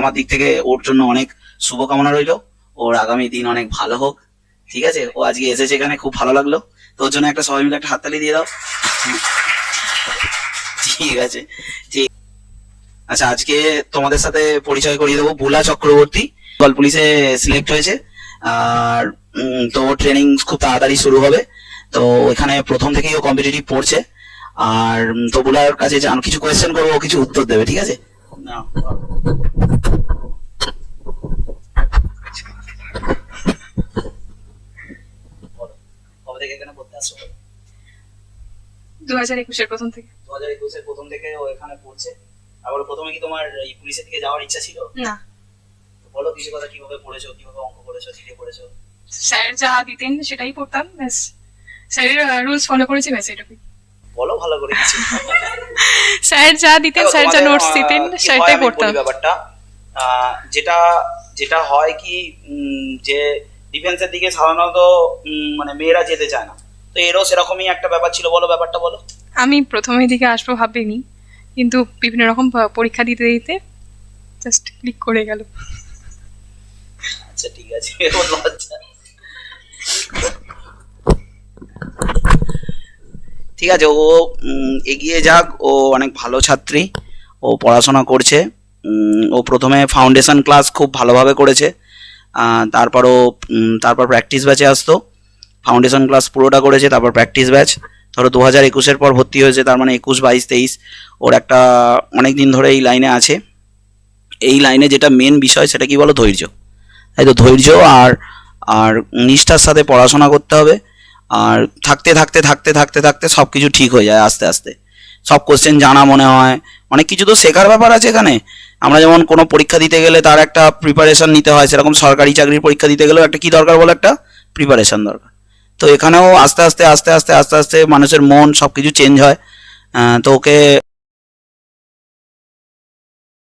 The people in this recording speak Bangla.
আমার দিক থেকে ওর জন্য অনেক শুভকামনা রইল। ওর আগামী দিন অনেক ভালো হোক। ঠিক আছে? ও আজকে এসেছে এখানে, খুব ভালো লাগল। তো ওর জন্য একটা সবাই মিলে একটা হাততালি দিয়ে দাও। ঠিক আছে। ঠিক। আচ্ছা আজকে তোমাদের সাথে পরিচয় করিয়ে দেবো বুলা চক্রবর্তী। গল পুলিশে সিলেক্ট হয়েছে। আর তো ট্রেনিং খুব তাড়াতাড়ি শুরু হবে। তো এখানে প্রথম থেকেই ও কম্পিটিটিভ পড়ছে। আর তো বুলার কাছে কিছু কোয়েশ্চেন করব কিছু উত্তর দেবে, ঠিক আছে? না বলো, কবে থেকে এখানে পড়তে আসছো দু হাজার একুশের প্রথম থেকে। দু হাজার একুশের প্রথম থেকে ও এখানে পড়ছে। আবার প্রথমে কি তোমার এই পুলিশের দিকে যাওয়ার ইচ্ছা ছিল? না। বলো কিছু কথা কীভাবে পড়েছো কীভাবে অঙ্ক পড়েছো? স্যার যা দিতেন সেটাই পড়তাম ব্যাস। স্যারের রুলস ফলো করেছি ব্যাস এটুকুই। বলো ভালো করে কিছু। স্যার যা দিতেন স্যার যা নোটস দিতেন সেটাই পড়তাম। ব্যাপারটা। যেটা যেটা হয় কি যে ডিফেন্সের দিকে সাধারণত মানে মেয়েরা যেতে চায় না। তো এরও সেরকমই একটা ব্যাপার ছিল বলো ব্যাপারটা বলো। আমি প্রথমে দিকে আসব ভাবিনি কিন্তু বিভিন্ন রকম পরীক্ষা দিতে দিতে জাস্ট ক্লিক করে গেল। আচ্ছা ঠিক আছে লজ্জা। ঠিক আছে ও এগিয়ে যাক ও অনেক ভালো ছাত্রী ও পড়াশোনা করছে ও প্রথমে ফাউন্ডেশন ক্লাস খুব ভালোভাবে করেছে তারপর ও তারপর প্র্যাকটিস ব্যাচে আসতো। ফাউন্ডেশন ক্লাস পুরোটা করেছে, তারপর প্র্যাকটিস ব্যাচ ধরো দু হাজার একুশের পর ভর্তি হয়েছে, তার মানে একুশ, বাইশ, তেইশ। ওর একটা অনেক দিন ধরে এই লাইনে আছে। এই লাইনে যেটা মেন বিষয়, সেটা কি বলো? ধৈর্য। তাই তো, ধৈর্য আর আর নিষ্ঠার সাথে পড়াশোনা করতে হবে। আর থাকতে থাকতে থাকতে থাকতে থাকতে সব কিছু ঠিক হয়ে যায় আস্তে আস্তে। সব কোশ্চেন জানা মনে হয়। অনেক কিছু তো শেখার ব্যাপার আছে এখানে। আমরা যেমন কোনো পরীক্ষা দিতে গেলে তার একটা প্রিপারেশন নিতে হয়, সেরকম সরকারি চাকরির পরীক্ষা দিতে গেলেও একটা কি দরকার বলো একটা? প্রিপারেশন দরকার। তো এখানেও আস্তে আস্তে আস্তে আস্তে আস্তে আস্তে মানুষের মন সব কিছু চেঞ্জ হয় তো ওকে